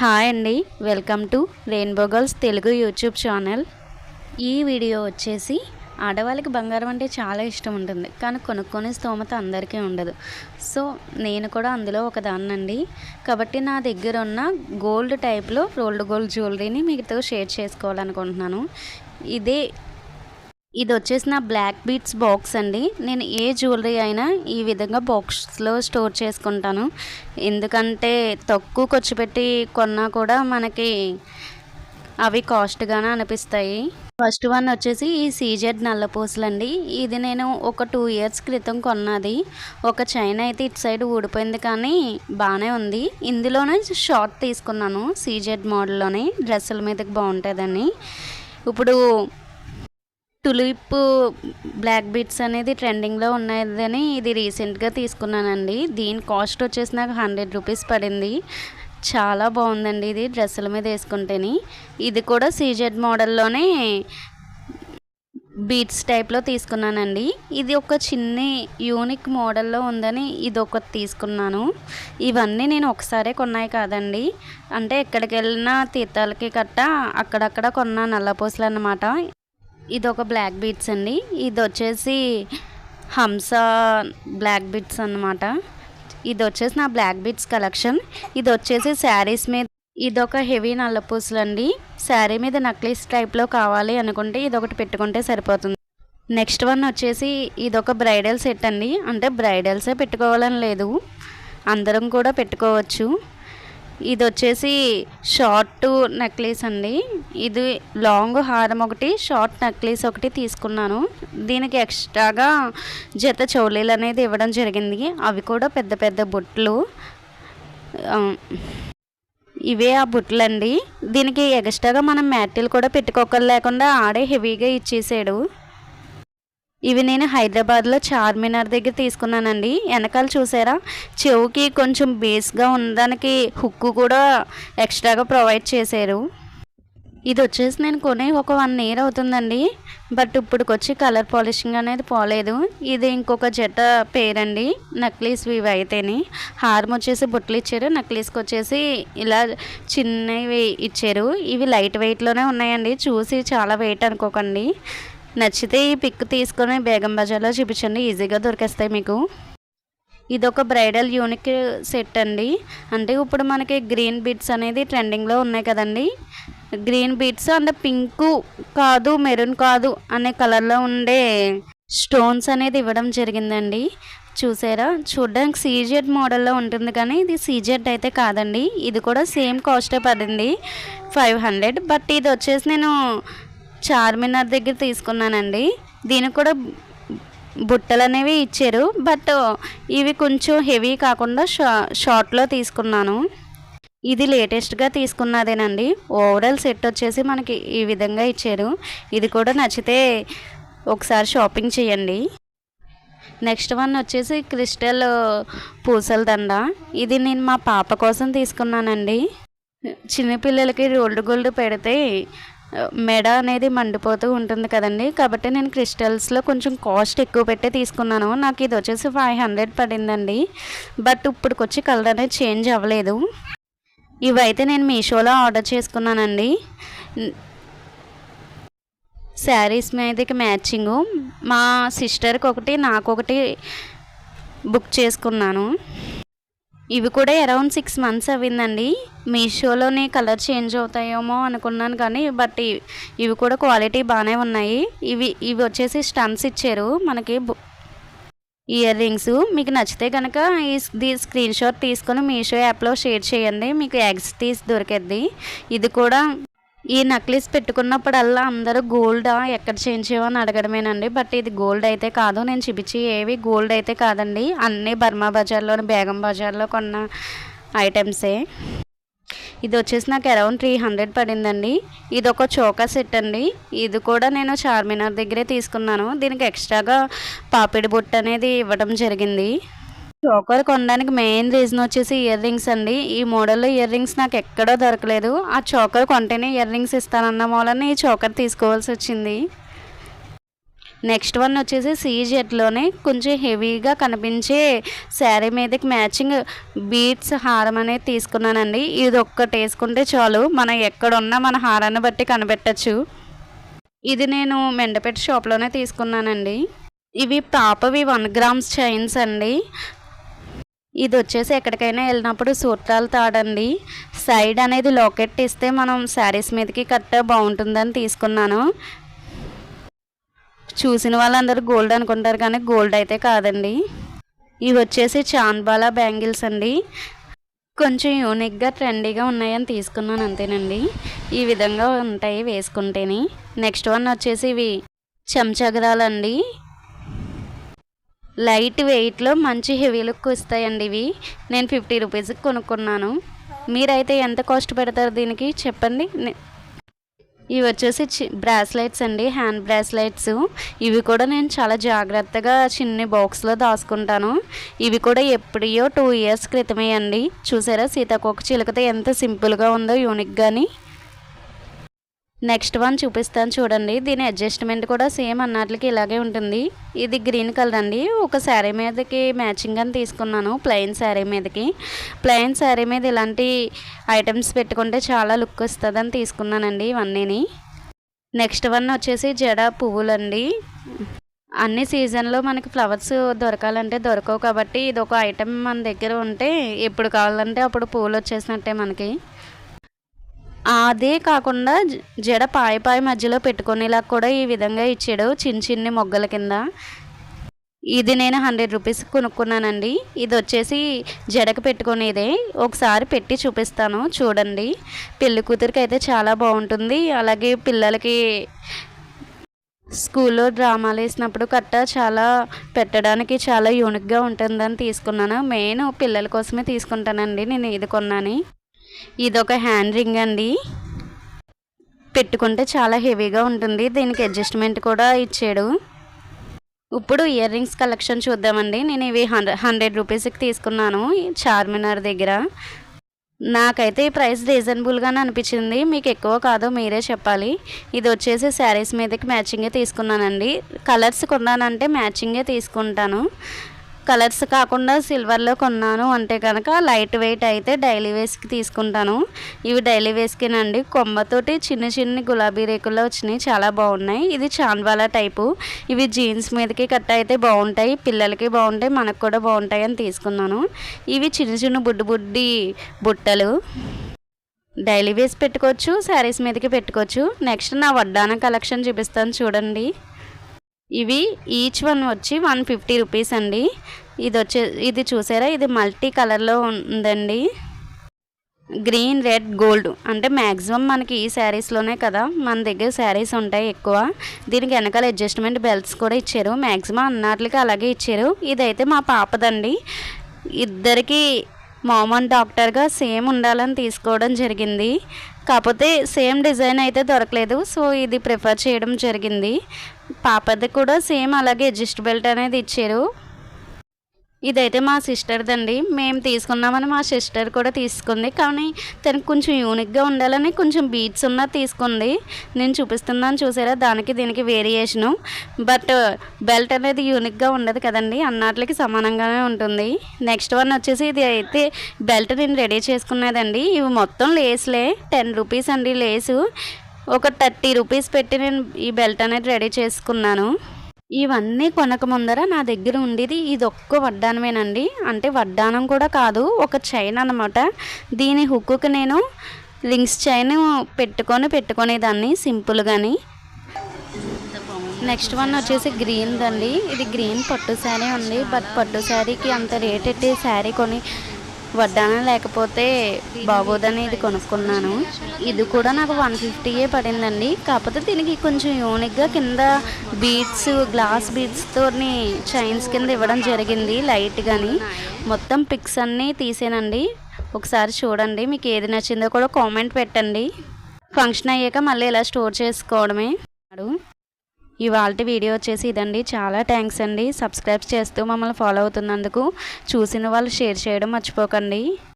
Hi అండి welcome to rainbow girls Telugu YouTube channel. ఈ video వచ్చేసి ఆడవాళ్ళకి బంగారం అంటే చాలా ఇష్టం ఉంటుంది కానీ కొనుక్కునే స్తోమత అందరికీ ఉండదు. సో నేను కూడా అందులో ఒక దాన్నండి కాబట్టి నా దగ్గర ఉన్న గోల్డ్ టైప్లో రోల్డ్ గోల్డ్ జ్యువెలరీని మీతో షేర్ చేసుకోవాలనుకుంటున్నాను. ఇదే ఇది వచ్చేసి నా బ్లాక్ బీట్స్ బాక్స్ అండి. నేను ఏ జ్యువెలరీ అయినా ఈ విధంగా బాక్స్లో స్టోర్ చేసుకుంటాను. ఎందుకంటే తక్కువ ఖర్చు పెట్టి కొన్నా కూడా మనకి అవి కాస్ట్గానే అనిపిస్తాయి. ఫస్ట్ వన్ వచ్చేసి ఈ సీజెడ్ నల్లపూసలు అండి. ఇది నేను ఒక టూ ఇయర్స్ క్రితం కొన్నది. ఒక చైన్ అయితే ఇటు సైడ్ ఊడిపోయింది కానీ బాగానే ఉంది. ఇందులోనే షార్ట్ తీసుకున్నాను సీజెడ్ మోడల్లోనే డ్రెస్సుల మీదకి బాగుంటుందని ఇప్పుడు టులిప్ బ్లాక్ బీట్స్ అనేది ట్రెండింగ్లో ఉన్నదని ఇది రీసెంట్గా తీసుకున్నానండి. దీని కాస్ట్ వచ్చేసి నాకు హండ్రెడ్ రూపీస్ పడింది. చాలా బాగుందండి ఇది డ్రెస్సుల మీద వేసుకుంటేని. ఇది కూడా సీజెడ్ మోడల్లోనే బీట్స్ టైప్లో తీసుకున్నానండి. ఇది ఒక చిన్న యూనిక్ మోడల్లో ఉందని ఇది ఒకటి తీసుకున్నాను. ఇవన్నీ నేను ఒకసారే కొన్నాయి కాదండి. అంటే ఎక్కడికి వెళ్ళినా తీర్థాలకి కట్ట అక్కడక్కడ కొన్న నల్లపూసలు అన్నమాట ఇది ఒక బ్లాక్ బీట్స్ అండి. ఇది వచ్చేసి హంస బ్లాక్ బీట్స్ అన్నమాట. ఇది వచ్చేసి నా బ్లాక్ బీట్స్ కలెక్షన్ ఇది వచ్చేసి శారీస్ మీద ఇదొక హెవీ నల్లపూసలు అండి శారీ మీద నక్లీస్ టైప్లో కావాలి అనుకుంటే ఇది ఒకటి పెట్టుకుంటే సరిపోతుంది. నెక్స్ట్ వన్ వచ్చేసి ఇది ఒక బ్రైడల్ సెట్ అండి. అంటే బ్రైడల్సే పెట్టుకోవాలని లేదు. అందరం కూడా పెట్టుకోవచ్చు. ఇది వచ్చేసి షార్ట్ నెక్లెస్ అండి. ఇది లాంగ్ హారం ఒకటి షార్ట్ నెక్లెస్ ఒకటి తీసుకున్నాను. దీనికి ఎక్స్ట్రాగా జత చౌలీలు అనేది ఇవ్వడం జరిగింది. అవి కూడా పెద్ద పెద్ద బుట్లు. ఇవే ఆ బుట్లు అండి దీనికి ఎక్స్ట్రాగా మనం మ్యాటిల్ కూడా పెట్టుకోకలు లేకుండా ఆడే హెవీగా ఇచ్చేసాడు. ఇవి నేను హైదరాబాద్లో చార్మినార్ దగ్గర తీసుకున్నానండి. వెనకాల చూసారా? చెవుకి కొంచెం బేస్గా ఉండడానికి హుక్కు కూడా ఎక్స్ట్రాగా ప్రొవైడ్ చేశారు. ఇది వచ్చేసి నేను కొని ఒక వన్ ఇయర్ అవుతుందండి. బట్ ఇప్పటికొచ్చి కలర్ పాలిషింగ్ అనేది పోలేదు. ఇది ఇంకొక జట పేరండి నక్లీస్ ఇవి అయితేని. హారం వచ్చేసి బుట్టలు ఇచ్చారు నక్లీస్కి వచ్చేసి ఇలా చిన్నవి ఇచ్చారు. ఇవి లైట్ వెయిట్లోనే ఉన్నాయండి. చూసి చాలా వెయిట్ అనుకోకండి. నచ్చితే ఈ పిక్ తీసుకొని బేగం బజార్లో చూపించండి. ఈజీగా దొరికేస్తాయి మీకు. ఇది ఒక బ్రైడల్ యూనిక్ సెట్ అండి. అంటే ఇప్పుడు మనకి గ్రీన్ బీట్స్ అనేది ట్రెండింగ్లో ఉన్నాయి కదండి. గ్రీన్ బీట్స్ అంటే పింక్ కాదు మెరూన్ కాదు అనే కలర్లో ఉండే స్టోన్స్ అనేది ఇవ్వడం జరిగిందండి. చూసారా? చూడడానికి సీజెడ్ మోడల్లో ఉంటుంది కానీ ఇది సీజెడ్ అయితే కాదండి. ఇది కూడా సేమ్ కాస్టే పడింది ఫైవ్ హండ్రెడ్. బట్ ఇది వచ్చేసి నేను చార్మినార్ దగ్గర తీసుకున్నానండి. దీనికి కూడా బుట్టలు అనేవి ఇచ్చారు. బట్ ఇవి కొంచెం హెవీ కాకుండా షా షార్ట్లో తీసుకున్నాను. ఇది లేటెస్ట్గా తీసుకున్నదేనండి. ఓవరాల్ సెట్ వచ్చేసి మనకి ఈ విధంగా ఇచ్చారు. ఇది కూడా నచ్చితే ఒకసారి షాపింగ్ చేయండి. నెక్స్ట్ వన్ వచ్చేసి క్రిస్టల్ పూసల దండ. ఇది నేను మా పాప కోసం తీసుకున్నానండి. చిన్నపిల్లలకి రోల్డ్ గోల్డ్ పెడితే మెడ అనేది మండిపోతూ ఉంటుంది కదండి. కాబట్టి నేను క్రిస్టల్స్లో కొంచెం కాస్ట్ ఎక్కువ పెట్టే తీసుకున్నాను. నాకు ఇది వచ్చేసి ఫైవ్ హండ్రెడ్ పడిందండి. బట్ ఇప్పటికొచ్చి కలర్ అనేది చేంజ్ అవ్వలేదు. ఇవైతే నేను మీషోలో ఆర్డర్ చేసుకున్నానండి. శారీస్ మీదకి మ్యాచింగు. మా సిస్టర్కి ఒకటి నాకు ఒకటి బుక్ చేసుకున్నాను. ఇవి కూడా అరౌండ్ సిక్స్ మంత్స్ అవ్విందండి. మీషోలోనే కలర్ చేంజ్ అవుతాయేమో అనుకున్నాను కానీ బట్ ఇవి కూడా క్వాలిటీ బాగానే ఉన్నాయి. ఇవి ఇవి వచ్చేసి స్టన్స్ ఇచ్చారు మనకి ఇయర్ రింగ్స్. మీకు నచ్చితే కనుక ఈ స్క్రీన్ షాట్ తీసుకొని మీషో యాప్లో షేర్ చేయండి. మీకు ఎగ్స్ తీసి దొరికిద్ది. ఇది కూడా ఈ నక్లీస్ పెట్టుకున్నప్పుడల్లా అందరూ గోల్డ్ ఎక్కడ చేంజ్ అని అడగడమేనండి. బట్ ఇది గోల్డ్ అయితే కాదు. నేను చూపించి ఏవి గోల్డ్ అయితే కాదండి. అన్నీ బర్మా బజార్లోని బేగం బజార్లో కొన్న ఐటమ్సే ఇది వచ్చేసి నాకు అరౌండ్ త్రీ హండ్రెడ్ పడిందండి. ఇది ఒక చోకా సెట్ అండి. ఇది కూడా నేను చార్మినార్ దగ్గరే తీసుకున్నాను. దీనికి ఎక్స్ట్రాగా పాపిడి బుట్ట అనేది ఇవ్వడం జరిగింది. చోకర్ కొనడానికి మెయిన్ రీజన్ వచ్చేసి ఇయర్ రింగ్స్ అండి. ఈ మోడల్లో ఇయర్ రింగ్స్ నాకు ఎక్కడో దొరకలేదు. ఆ చోకర్ కొంటేనే ఇయర్ రింగ్స్ ఇస్తానన్న మూలన ఈ చోకర్ తీసుకోవాల్సి వచ్చింది. నెక్స్ట్ వన్ వచ్చేసి సీజెట్లోనే కొంచెం హెవీగా కనిపించే శారీ మీదకి మ్యాచింగ్ బీట్స్ హారం అనేది తీసుకున్నానండి. ఇది ఒక్కటి వేసుకుంటే చాలు. మనం ఎక్కడున్నా మన హారాన్ని బట్టి కనిపెట్టచ్చు. ఇది నేను మెండపేట షాప్లోనే తీసుకున్నానండి. ఇవి పాపవి వన్ గ్రామ్స్ చైన్స్ అండి. ఇది వచ్చేసి ఎక్కడికైనా వెళ్ళినప్పుడు సూత్రాలు తాడండి. సైడ్ అనేది లాకెట్ ఇస్తే మనం శారీస్ మీదకి కట్ట బాగుంటుందని తీసుకున్నాను. చూసిన వాళ్ళందరూ గోల్డ్ అనుకుంటారు కానీ గోల్డ్ అయితే కాదండి. ఇవి వచ్చేసి చాన్బాలా బ్యాంగిల్స్ అండి. కొంచెం యూనిక్గా ట్రెండీగా ఉన్నాయని తీసుకున్నాను అంతేనండి. ఈ విధంగా ఉంటాయి వేసుకుంటేని. నెక్స్ట్ వన్ వచ్చేసి ఇవి చెంచగరాలండి. లైట్ వెయిట్లో మంచి హెవీ లుక్ వస్తాయండి ఇవి. నేను ఫిఫ్టీ రూపీస్కి కొనుక్కున్నాను. మీరైతే ఎంత కాస్ట్ పెడతారు దీనికి? చెప్పండి. ఇవి వచ్చేసి బ్రాస్లెట్స్ అండి హ్యాండ్ బ్రాస్లెట్స్. ఇవి కూడా నేను చాలా జాగ్రత్తగా చిన్ని బాక్స్లో దాచుకుంటాను. ఇవి కూడా ఎప్పుడో టూ ఇయర్స్ క్రితమే అండి. చూసారా? సీతాకోక చిలుకతో ఎంత సింపుల్గా ఉందో యూనిక్ కానీ నెక్స్ట్ వన్ చూపిస్తాను చూడండి. దీని అడ్జస్ట్మెంట్ కూడా సేమ్ అన్నట్లకి ఇలాగే ఉంటుంది. ఇది గ్రీన్ కలర్ అండి. ఒక శారీ మీదకి మ్యాచింగ్ అని తీసుకున్నాను ప్లెయిన్ శారీ మీదకి. ప్లెయిన్ శారీ మీద ఇలాంటి ఐటమ్స్ పెట్టుకుంటే చాలా లుక్ వస్తుందని తీసుకున్నానండి ఇవన్నీని. నెక్స్ట్ వన్ వచ్చేసి జడ పువ్వులండి. అన్ని సీజన్లో మనకి ఫ్లవర్స్ దొరకాలంటే దొరకవు కాబట్టి ఇది ఒక ఐటెం మన దగ్గర ఉంటే ఎప్పుడు కావాలంటే అప్పుడు పువ్వులు వచ్చేసినట్టే మనకి. అదే కాకుండా జడ పాయ పాయ మధ్యలో పెట్టుకునేలా కూడా ఈ విధంగా ఇచ్చాడు చిన్న చిన్ని మొగ్గల కింద. ఇది నేను హండ్రెడ్ రూపీస్ కొనుక్కున్నానండి. ఇది వచ్చేసి జడకు పెట్టుకునేదే. ఒకసారి పెట్టి చూపిస్తాను చూడండి. పెళ్ళి కూతురికి అయితే చాలా బాగుంటుంది. అలాగే పిల్లలకి స్కూల్లో డ్రామాలు వేసినప్పుడు కట్ట చాలా పెట్టడానికి చాలా యూనిక్గా ఉంటుందని తీసుకున్నాను. మెయిన్ పిల్లల కోసమే తీసుకుంటానండి నేను ఇది కొన్నాను. ఇదొక హ్యాండ్ రింగ్ అండి. పెట్టుకుంటే చాలా హెవీగా ఉంటుంది. దీనికి అడ్జస్ట్మెంట్ కూడా ఇచ్చాడు. ఇప్పుడు ఇయర్ రింగ్స్ కలెక్షన్ చూద్దామండి. నేను ఇవి హండ్రెడ్ హండ్రెడ్ రూపీస్కి తీసుకున్నాను చార్మినార్ దగ్గర. నాకైతే ఈ ప్రైస్ రీజనబుల్గానే అనిపించింది. మీకు ఎక్కువ కాదో మీరే చెప్పాలి. ఇది వచ్చేసి శారీస్ మీదకి మ్యాచింగే తీసుకున్నానండి. కలర్స్ కొన్నానంటే మ్యాచింగే తీసుకుంటాను. కలర్స్ కాకుండా సిల్వర్లో కొన్నాను. అంటే కనుక లైట్ వెయిట్ అయితే డైలీ వేస్కి తీసుకుంటాను. ఇవి డైలీ వేస్కేనండి. కొమ్మతోటి చిన్న చిన్న గులాబీ రేకుల్లో వచ్చినాయి. చాలా బాగున్నాయి. ఇది చాన్వాలా టైపు. ఇవి జీన్స్ మీదకి కట్ట అయితే బాగుంటాయి. పిల్లలకి బాగుంటాయి. మనకు కూడా బాగుంటాయి అని తీసుకున్నాను. ఇవి చిన్న చిన్న బుడ్డి బుడ్డి బుట్టలు. డైలీ వేస్ పెట్టుకోవచ్చు. శారీస్ మీదకి పెట్టుకోవచ్చు. నెక్స్ట్ నా వడ్డాన కలెక్షన్ చూపిస్తాను. చూడండి. ఇవి ఈచ్ వన్ వచ్చి వన్ ఫిఫ్టీ రూపీస్ అండి. ఇది వచ్చే ఇది చూసారా? ఇది మల్టీ కలర్లో ఉందండి. గ్రీన్ రెడ్ గోల్డ్ అంటే మ్యాక్సిమం మనకి ఈ శారీస్లోనే కదా. మన దగ్గర శారీస్ ఉంటాయి ఎక్కువ. దీనికి వెనకాల అడ్జస్ట్మెంట్ బెల్ట్స్ కూడా ఇచ్చారు. మ్యాక్సిమం అన్నట్లకి అలాగే ఇచ్చారు. ఇదైతే మా పాపదండి. ఇద్దరికి మామన్ డాక్టర్గా సేమ్ ఉండాలని తీసుకోవడం జరిగింది. కాకపోతే సేమ్ డిజైన్ అయితే దొరకలేదు. సో ఇది ప్రిఫర్ చేయడం జరిగింది. పాపది కూడా సేమ్ అలాగే అడ్జస్ట్ బెల్ట్ అనేది ఇచ్చారు. ఇదైతే మా సిస్టర్దండి మేము తీసుకున్నామని మా సిస్టర్ కూడా తీసుకుంది. కానీ తనకు కొంచెం యూనిక్గా ఉండాలని కొంచెం బీట్స్ ఉన్న తీసుకుంది. నేను చూపిస్తున్నాను చూసారా? దానికి దీనికి వేరియేషను బట్ బెల్ట్ అనేది యూనిక్గా ఉండదు కదండి. అన్నట్లకి సమానంగానే ఉంటుంది. నెక్స్ట్ వన్ వచ్చేసి ఇది అయితే బెల్ట్ నేను రెడీ చేసుకున్నదండి. ఇవి మొత్తం లేస్లే టెన్ రూపీస్ అండి లేసు ఒక థర్టీ రూపీస్ పెట్టి నేను ఈ బెల్ట్ అనేది రెడీ చేసుకున్నాను. ఇవన్నీ కొనక ముందర నా దగ్గర ఉండేది ఇది ఒక్క వడ్డానమేనండి. అంటే వడ్డానం కూడా కాదు ఒక చైన్ అనమాట దీని హుక్కుకి నేను లింక్స్ చైన్ పెట్టుకొని పెట్టుకునేదాన్ని సింపుల్గాని నెక్స్ట్ వన్ వచ్చేసి గ్రీన్ దండి ఇది గ్రీన్ పట్టు శారీ ఉంది బట్ పట్టు శారీకి అంత రేట్ ఎట్టి శారీ కొని వడ్డానం లేకపోతే బాగోదని ఇది కొనుక్కున్నాను. ఇది కూడా నాకు వన్ ఫిఫ్టీయే పడిందండి. కాకపోతే దీనికి కొంచెం యూనిక్గా కింద బీడ్స్ గ్లాస్ బీడ్స్తో చైన్స్ కింద ఇవ్వడం జరిగింది లైట్ కానీ మొత్తం పిక్స్ అన్నీ తీసానండి. ఒకసారి చూడండి మీకు ఏది నచ్చిందో కూడా కామెంట్ పెట్టండి. ఫంక్షన్ అయ్యాక మళ్ళీ ఇలా స్టోర్ చేసుకోవడమే. ఇవాళ వీడియో వచ్చేసి ఇదండి. చాలా థ్యాంక్స్ అండి. సబ్స్క్రైబ్ చేస్తూ మమ్మల్ని ఫాలో అవుతున్నందుకు. చూసిన వాళ్ళు షేర్ చేయడం మర్చిపోకండి.